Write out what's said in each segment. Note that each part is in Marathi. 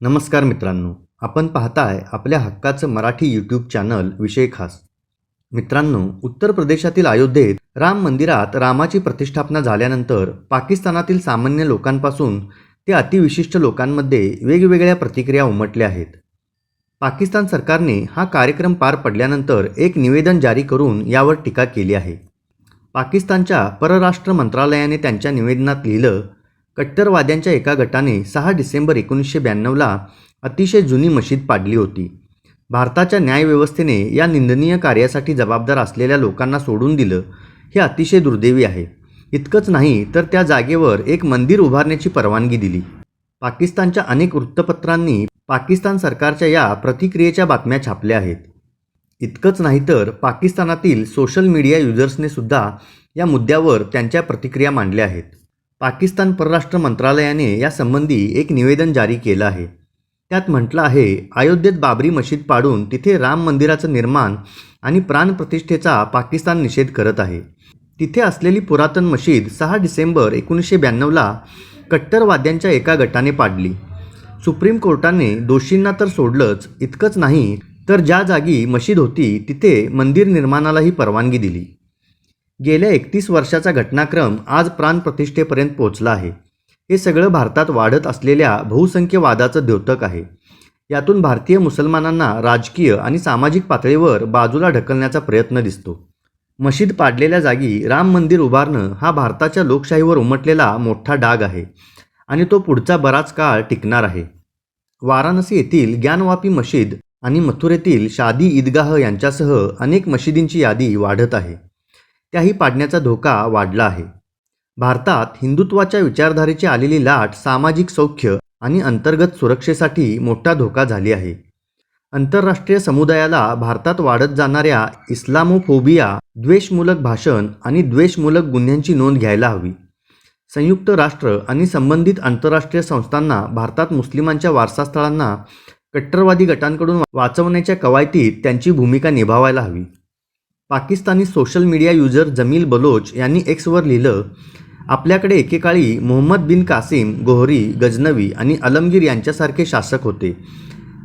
नमस्कार मित्रांनो आपण पाहताय आपल्या हक्काचं मराठी यूट्यूब चॅनल विषय खास. मित्रांनो उत्तर प्रदेशातील अयोध्येत राम मंदिरात रामाची प्रतिष्ठापना झाल्यानंतर पाकिस्तानातील सामान्य लोकांपासून ते अतिविशिष्ट लोकांमध्ये वेगवेगळ्या प्रतिक्रिया उमटल्या आहेत. पाकिस्तान सरकारने हा कार्यक्रम पार पडल्यानंतर एक निवेदन जारी करून यावर टीका केली आहे. पाकिस्तानच्या परराष्ट्र मंत्रालयाने त्यांच्या निवेदनात लिहिलं कट्टरवाद्यांच्या एका गटाने सहा डिसेंबर एकोणीसशे ब्याण्णवला अतिशय जुनी मशीद पाडली होती. भारताच्या न्यायव्यवस्थेने या निंदनीय कार्यासाठी जबाबदार असलेल्या लोकांना सोडून दिलं हे अतिशय दुर्दैवी आहे. इतकंच नाही तर त्या जागेवर एक मंदिर उभारण्याची परवानगी दिली. पाकिस्तानच्या अनेक वृत्तपत्रांनी पाकिस्तान सरकारच्या या प्रतिक्रियेच्या बातम्या छापल्या आहेत. इतकंच नाही तर पाकिस्तानातील सोशल मीडिया युजर्सने सुद्धा या मुद्द्यावर त्यांच्या प्रतिक्रिया मांडल्या आहेत. पाकिस्तान परराष्ट्र मंत्रालयाने यासंबंधी एक निवेदन जारी केलं आहे. त्यात म्हटलं आहे अयोध्येत बाबरी मशीद पाडून तिथे राम मंदिराचं निर्माण आणि प्राणप्रतिष्ठेचा पाकिस्तान निषेध करत आहे. तिथे असलेली पुरातन मशीद सहा डिसेंबर एकोणीसशे ब्याण्णवला कट्टरवाद्यांच्या एका गटाने पाडली. सुप्रीम कोर्टाने दोषींना तर सोडलंच इतकंच नाही तर ज्या जागी मशीद होती तिथे मंदिर निर्माणालाही परवानगी दिली. गेल्या एकतीस वर्षाचा घटनाक्रम आज प्राणप्रतिष्ठेपर्यंत पोहोचला आहे. हे सगळं भारतात वाढत असलेल्या बहुसंख्यवादाचं द्योतक आहे. यातून भारतीय मुसलमानांना राजकीय आणि सामाजिक पातळीवर बाजूला ढकलण्याचा प्रयत्न दिसतो. मशीद पाडलेल्या जागी राम मंदिर उभारणं हा भारताच्या लोकशाहीवर उमटलेला मोठा डाग आहे आणि तो पुढचा बराच काळ टिकणार आहे. वाराणसी येथील ज्ञानवापी मशीद आणि मथुरेतील शादी ईदगाह यांच्यासह अनेक मशिदींची यादी वाढत आहे. त्याही पाडण्याचा धोका वाढला आहे. भारतात हिंदुत्वाच्या विचारधारेची आलेली लाट सामाजिक सौख्य आणि अंतर्गत सुरक्षेसाठी मोठा धोका झाली आहे. आंतरराष्ट्रीय समुदायाला भारतात वाढत जाणाऱ्या इस्लामोफोबिया द्वेषमूलक भाषण आणि द्वेषमूलक गुन्ह्यांची नोंद घ्यायला हवी. संयुक्त राष्ट्र आणि संबंधित आंतरराष्ट्रीय संस्थांना भारतात मुस्लिमांच्या वारसास्थळांना कट्टरवादी गटांकडून वाचवण्याच्या कवायतीत त्यांची भूमिका निभावायला हवी. Pakistani social media user Jamil Baloch यांनी एक्सवर लिहिलं आपल्याकडे एकेकाळी मोहम्मद बिन कासिम गोहरी गजनवी आणि अलमगीर यांच्यासारखे शासक होते.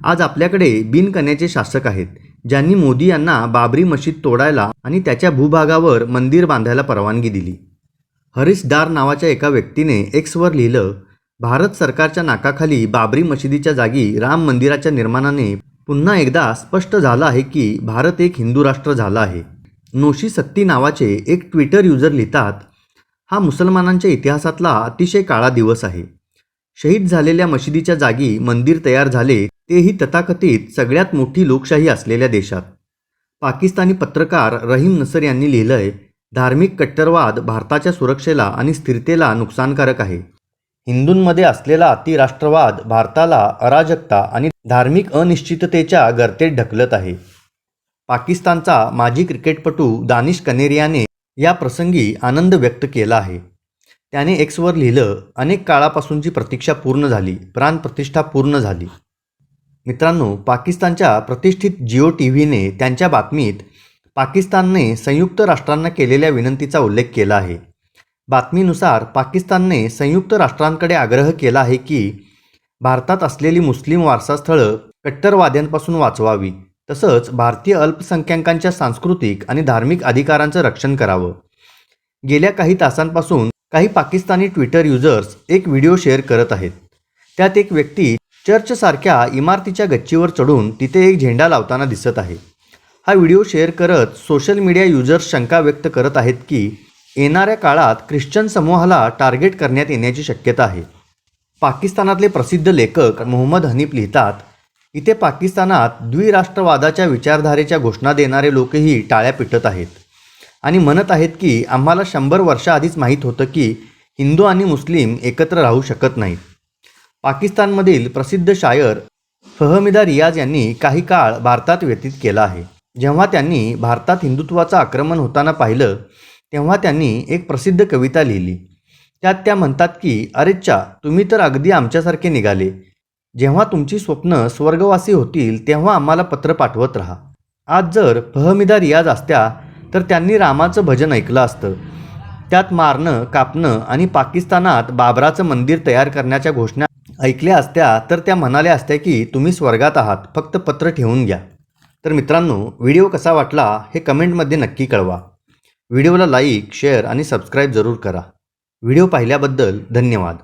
आज आपल्याकडे बिन कन्याचे शासक आहेत ज्यांनी मोदी यांना बाबरी मशीद तोडायला आणि त्याच्या भूभागावर मंदिर बांधायला परवानगी दिली. हरीश डार नावाच्या एका व्यक्तीने एक्सवर लिहिलं भारत सरकारच्या नाकाखाली बाबरी मशिदीच्या जागी राम मंदिराच्या निर्माणाने पुन्हा एकदा स्पष्ट झालं आहे की भारत एक हिंदू राष्ट्र झाला आहे. नोशी सत्ती नावाचे एक ट्विटर युजर लिहितात हा मुसलमानांच्या इतिहासातला अतिशय काळा दिवस आहे. शहीद झालेल्या मशिदीच्या जागी मंदिर तयार झाले तेही तथाकथित सगळ्यात मोठी लोकशाही असलेल्या देशात. पाकिस्तानी पत्रकार रहीम नसर यांनी लिहिलंय धार्मिक कट्टरवाद भारताच्या सुरक्षेला आणि स्थिरतेला नुकसानकारक आहे. हिंदूंमध्ये असलेला अतिराष्ट्रवाद भारताला अराजकता आणि धार्मिक अनिश्चिततेच्या गर्तेत ढकलत आहे. पाकिस्तानचा माजी क्रिकेटपटू दानिश कनेरियाने या प्रसंगी आनंद व्यक्त केला आहे. त्याने एक्सवर लिहिलं अनेक काळापासूनची प्रतीक्षा पूर्ण झाली प्राणप्रतिष्ठा पूर्ण झाली. मित्रांनो पाकिस्तानच्या प्रतिष्ठित जिओ टी व्हीने त्यांच्या बातमीत पाकिस्तानने संयुक्त राष्ट्रांना केलेल्या विनंतीचा उल्लेख केला आहे. बातमीनुसार पाकिस्तानने संयुक्त राष्ट्रांकडे आग्रह केला आहे की भारतात असलेली मुस्लिम वारसास्थळं कट्टरवाद्यांपासून वाचवावी तसंच भारतीय अल्पसंख्याकांच्या सांस्कृतिक आणि धार्मिक अधिकारांचं रक्षण करावं. गेल्या काही तासांपासून काही पाकिस्तानी ट्विटर युजर्स एक व्हिडिओ शेअर करत आहेत. त्यात एक व्यक्ती चर्चसारख्या इमारतीच्या गच्चीवर चढून तिथे एक झेंडा लावताना दिसत आहे. हा व्हिडिओ शेअर करत सोशल मीडिया युजर्स शंका व्यक्त करत आहेत की येणाऱ्या काळात ख्रिश्चन समूहाला टार्गेट करण्यात येण्याची शक्यता आहे. पाकिस्तानातले प्रसिद्ध लेखक मोहम्मद हनीफ लिहितात इथे पाकिस्तानात द्विराष्ट्रवादाच्या विचारधारेच्या घोषणा देणारे लोकही टाळ्या पिटत आहेत. आणि म्हणत आहेत की आम्हाला शंभर वर्षाआधीच माहीत होतं की हिंदू आणि मुस्लिम एकत्र राहू शकत नाहीत. पाकिस्तानमधील प्रसिद्ध शायर फहमिदा रियाज यांनी काही काळ भारतात व्यतीत केला आहे. जेव्हा त्यांनी भारतात हिंदुत्वाचं आक्रमण होताना पाहिलं तेव्हा त्यांनी एक प्रसिद्ध कविता लिहिली. त्यात त्या म्हणतात की अरेच्चा तुम्ही तर अगदी आमच्यासारखे निघाले. जेव्हा तुमची स्वप्न स्वर्गवासी होतील तेव्हा आम्हाला पत्र पाठवत राहा. आज जर फहमिदा रियाज असत्या तर त्यांनी रामाचं भजन ऐकलं असतं. त्यात मारणं कापणं आणि पाकिस्तानात बाबराचं मंदिर तयार करण्याच्या घोषणा ऐकल्या असत्या तर त्या म्हणाल्या असत्या की तुम्ही स्वर्गात आहात फक्त पत्र ठेवून घ्या. तर मित्रांनो व्हिडिओ कसा वाटला हे कमेंटमध्ये नक्की कळवा. व्हिडिओला लाईक शेअर आणि सबस्क्राईब जरूर करा. व्हिडिओ पाहिल्याबद्दल धन्यवाद.